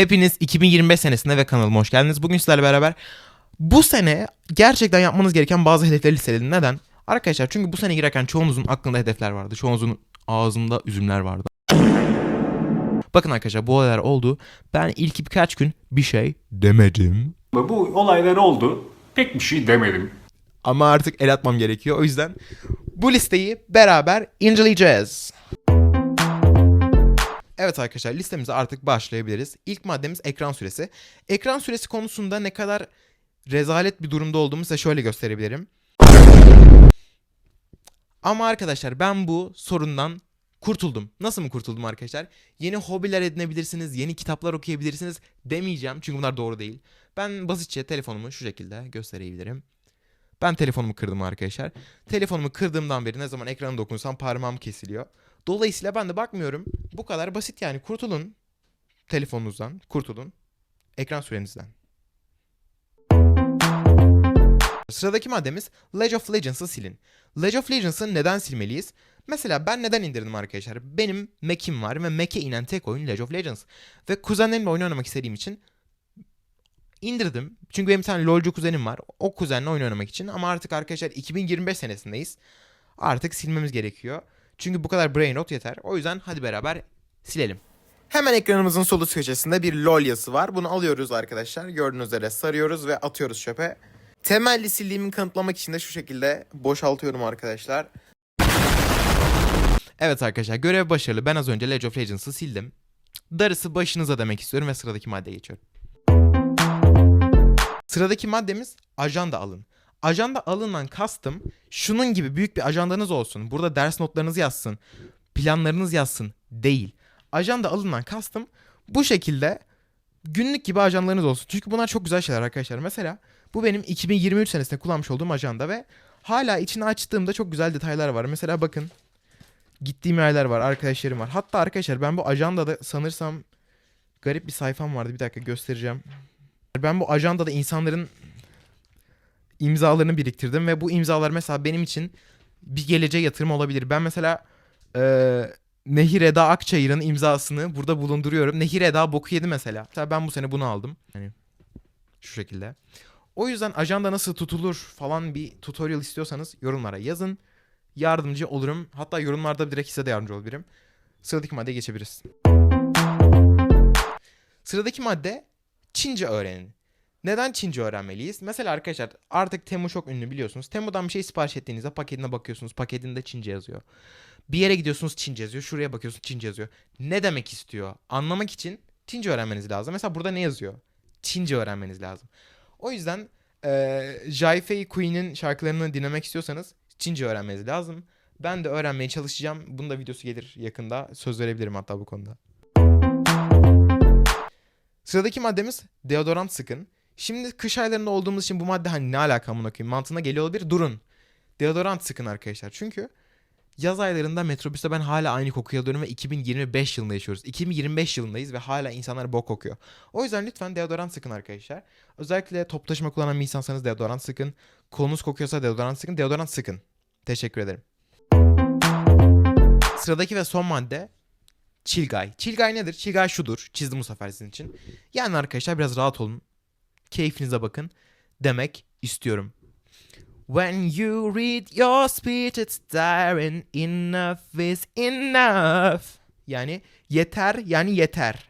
Hepiniz 2025 senesinde ve kanalıma hoş geldiniz. Bugün sizlerle beraber bu sene gerçekten yapmanız gereken bazı hedefleri listeledim. Neden? Arkadaşlar çünkü bu sene girerken çoğunuzun aklında hedefler vardı. Çoğunuzun ağzında üzümler vardı. Bakın arkadaşlar bu olaylar oldu. Ben ilk birkaç gün bir şey demedim. Bu olaylar oldu. Pek bir şey demedim. Ama artık el atmam gerekiyor. O yüzden bu listeyi beraber inceleyeceğiz. Evet arkadaşlar listemize artık başlayabiliriz. İlk maddemiz ekran süresi. Ekran süresi konusunda ne kadar rezalet bir durumda olduğumu size şöyle gösterebilirim. Ama arkadaşlar ben bu sorundan kurtuldum. Nasıl mı kurtuldum arkadaşlar? Yeni hobiler edinebilirsiniz, yeni kitaplar okuyabilirsiniz demeyeceğim çünkü bunlar doğru değil. Ben basitçe telefonumu şu şekilde gösterebilirim. Ben telefonumu kırdım arkadaşlar. Telefonumu kırdığımdan beri ne zaman ekrana dokunsam parmağım kesiliyor. Dolayısıyla ben de bakmıyorum. Bu kadar basit yani. Kurtulun telefonunuzdan, kurtulun ekran sürenizden. Sıradaki maddemiz League of Legends'ı silin. League of Legends'ı neden silmeliyiz? Mesela ben neden indirdim arkadaşlar? Benim Mac'im var ve Mac'e inen tek oyun League of Legends. Ve kuzenlerimle oyun oynamak istediğim için indirdim. Çünkü benim bir tane LoL'cu kuzenim var. O kuzenle oyun oynamak için. Ama artık arkadaşlar 2025 senesindeyiz. Artık silmemiz gerekiyor. Çünkü bu kadar brain rot yeter. O yüzden hadi beraber silelim. Hemen ekranımızın sol üst köşesinde bir LoL yazısı var. Bunu alıyoruz arkadaşlar. Gördüğünüz üzere sarıyoruz ve atıyoruz çöpe. Temelli sildiğimi kanıtlamak için de şu şekilde boşaltıyorum arkadaşlar. Evet arkadaşlar görev başarılı. Ben az önce League of Legends'ı sildim. Darısı başınıza demek istiyorum ve sıradaki maddeye geçiyorum. Sıradaki maddemiz ajanda alın. Ajanda alınan kastım şunun gibi büyük bir ajandanız olsun. Burada ders notlarınız yazsın. Planlarınız yazsın. Değil. Ajanda alınan kastım bu şekilde günlük gibi ajandalarınız olsun. Çünkü bunlar çok güzel şeyler arkadaşlar. Mesela bu benim 2023 senesinde kullanmış olduğum ajanda ve hala içini açtığımda çok güzel detaylar var. Mesela bakın gittiğim yerler var, arkadaşlarım var. Hatta arkadaşlar ben bu ajandada sanırsam garip bir sayfam vardı. Bir dakika göstereceğim. Ben bu ajandada insanların imzalarını biriktirdim ve bu imzalar mesela benim için bir geleceğe yatırım olabilir. Ben mesela eee Nehir Eda Akçayır'ın imzasını burada bulunduruyorum. Nehir Eda boku yedi mesela. Mesela ben bu sene bunu aldım. Hani şu şekilde. O yüzden ajanda nasıl tutulur falan bir tutorial istiyorsanız yorumlara yazın. Yardımcı olurum. Hatta yorumlarda direkt size de yardımcı olabilirim. Sıradaki maddeye geçebiliriz. Sıradaki madde Çince öğrenin. Neden Çince öğrenmeliyiz? Mesela arkadaşlar artık Temu çok ünlü biliyorsunuz. Temu'dan bir şey sipariş ettiğinizde paketine bakıyorsunuz. Paketinde Çince yazıyor. Bir yere gidiyorsunuz Çince yazıyor. Şuraya bakıyorsunuz Çince yazıyor. Ne demek istiyor? Anlamak için Çince öğrenmeniz lazım. Mesela burada ne yazıyor? Çince öğrenmeniz lazım. O yüzden eee Jai Fei Queen'in şarkılarını dinlemek istiyorsanız Çince öğrenmeniz lazım. Ben de öğrenmeye çalışacağım. Bunun da videosu gelir yakında. Söz verebilirim hatta bu konuda. Sıradaki maddemiz deodorant sıkın. Şimdi kış aylarında olduğumuz için bu madde hani ne alaka amına koyayım mantığına geliyor olabilir. Durun. Deodorant sıkın arkadaşlar. Çünkü yaz aylarında metrobüste ben hala aynı kokuyu alıyorum ve 2025 yılında yaşıyoruz. 2025 yılındayız ve hala insanlar bok kokuyor. O yüzden lütfen deodorant sıkın arkadaşlar. Özellikle top taşıma kullanan bir insansanız deodorant sıkın. Kolunuz kokuyorsa deodorant sıkın. Deodorant sıkın. Teşekkür ederim. Sıradaki ve son madde. Chill Guy nedir? Chill Guy şudur. Çizdim bu sefer sizin için. Yani arkadaşlar biraz rahat olun. Keyfinize bakın. Demek istiyorum. When you read your speech it's tiring. Enough is enough. Yani yeter yani yeter.